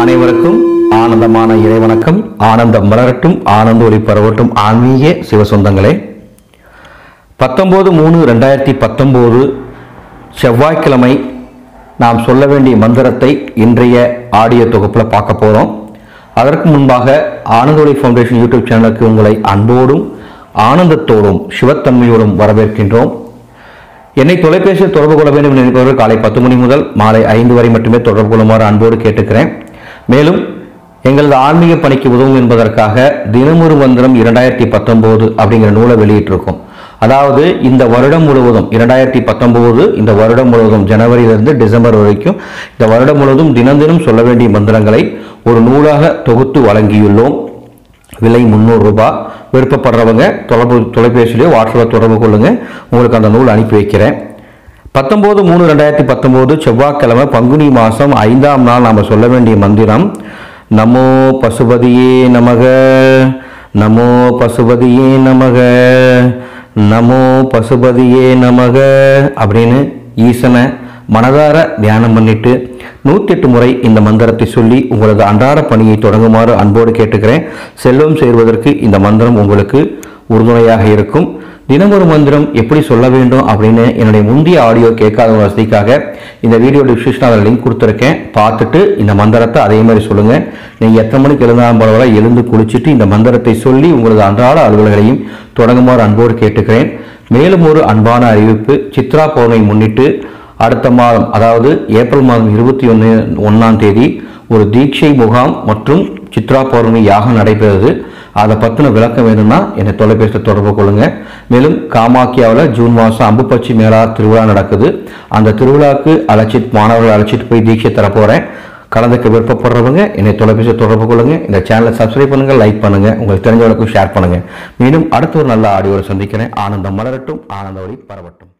அனைவருக்கும் ஆனந்தமான இறைவணக்கம். ஆனந்தம் மலரட்டும் ஆனந்த ஒளி பரவட்டும். ஆன்மீக சிவசொந்தங்களே பத்தொம்போது மூணு ரெண்டாயிரத்தி பத்தொம்போது செவ்வாய்க்கிழமை நாம் சொல்ல வேண்டிய மந்திரத்தை இன்றைய ஆடியோ தொகுப்பில் பார்க்க போகிறோம் அதற்கு முன்பாக ஆனந்தோலி ஃபவுண்டேஷன் யூடியூப் சேனலுக்கு உங்களை அன்போடும் ஆனந்தத்தோடும் சிவத்தன்மையோடும் வரவேற்கின்றோம். என்னை தொலைபேசியில் தொடர்பு கொள்ள வேண்டும் என்று நினைப்பவர்கள் காலை பத்து மணி முதல் மாலை ஐந்து வரை மட்டுமே தொடர்பு கொள்ளுமாறு அன்போடு கேட்டுக்கிறேன். மேலும் எங்களது ஆன்மீக பணிக்கு உதவும் என்பதற்காக தினமொரு மந்திரம் இரண்டாயிரத்தி பத்தொம்போது அப்படிங்கிற நூலை வெளியிட்டிருக்கோம். அதாவது இந்த வருடம் முழுவதும் இரண்டாயிரத்தி பத்தொம்போது இந்த வருடம் முழுவதும் ஜனவரியிலிருந்து டிசம்பர் வரைக்கும் இந்த வருடம் முழுவதும் தினம் தினம் சொல்ல வேண்டிய மந்திரங்களை ஒரு நூலாக தொகுத்து வழங்கியுள்ளோம். விலை முந்நூறு ரூபாய் விருப்பப்படுறவங்க தொடர்பு தொலைபேசியிலையோ வாட்ஸ்அப்பில் தொடர்பு கொள்ளுங்கள் உங்களுக்கு அந்த நூல் அனுப்பி வைக்கிறேன். பத்தொம்போது மூணு ரெண்டாயிரத்தி பத்தொம்போது செவ்வாய்க்கிழமை பங்குனி மாதம் ஐந்தாம் நாள் நாம் சொல்ல வேண்டிய மந்திரம். நமோ பசுபதியே நமக. நமோ பசுபதியே நமக. நமோ பசுபதியே நமக. அப்படின்னு ஈசனை மனதார தியானம் பண்ணிட்டு நூற்றி எட்டு முறை இந்த மந்திரத்தை சொல்லி உங்களது அன்றாட பணியை தொடங்குமாறு அன்போடு கேட்டுக்கிறேன். செல்வம் சேர்வதற்கு இந்த மந்திரம் உங்களுக்கு உறுதுணையாக இருக்கும். தினமொரு மந்திரம் எப்படி சொல்ல வேண்டும் அப்படின்னு என்னுடைய முந்தைய ஆடியோ கேட்காத வசதிக்காக இந்த வீடியோ டிஸ்கிரிப்ஷனில் லிங்க் கொடுத்துருக்கேன். பார்த்துட்டு இந்த மந்திரத்தை அதே மாதிரி சொல்லுங்கள் நீங்கள் எத்தனை மணிக்கு எழுந்தாலும் பரவாயில்ல எழுந்து குளிச்சுட்டு இந்த மந்திரத்தை சொல்லி உங்களது அன்றாட அலுவல்களையும் தொடங்குமாறு அன்போடு கேட்டுக்கிறேன். மேலும் ஒரு அன்பான அறிவிப்பு சித்ரா பௌர்ணமி முன்னிட்டு அடுத்த மாதம் அதாவது ஏப்ரல் மாதம் இருபத்தி ஒன்று ஒன்றாம் தேதி ஒரு தீட்சை முகாம் மற்றும் சித்ரா பௌர்ணமி யாகம் நடைபெறுது. அதை பற்றின விளக்கம் வேணும்னா என்னை தொலைபேசியில் தொடர்பு கொள்ளுங்க. மேலும் காமாக்கியாவில் ஜூன் மாதம் அம்புப்பச்சி மேலா திருவிழா நடக்குது. அந்த திருவிழாவுக்கு அழைச்சிட்டு மாணவர்களை அழைச்சிட்டு போய் தீட்சை தரப்போகிறேன் கலந்துக்க விருப்பப்படுறவங்க என்னை தொலைபேசியில் தொடர்பு கொள்ளுங்க. இந்த சேனலை சப்ஸ்கிரைப் பண்ணுங்கள் லைக் பண்ணுங்கள் உங்களுக்கு தெரிஞ்சவர்களுக்கும் ஷேர் பண்ணுங்கள் மீண்டும் அடுத்த ஒரு நல்ல ஆடியோவில் சந்திக்கிறேன். ஆனந்தம் மலரட்டும் ஆனந்த ஒளி பரவட்டும்.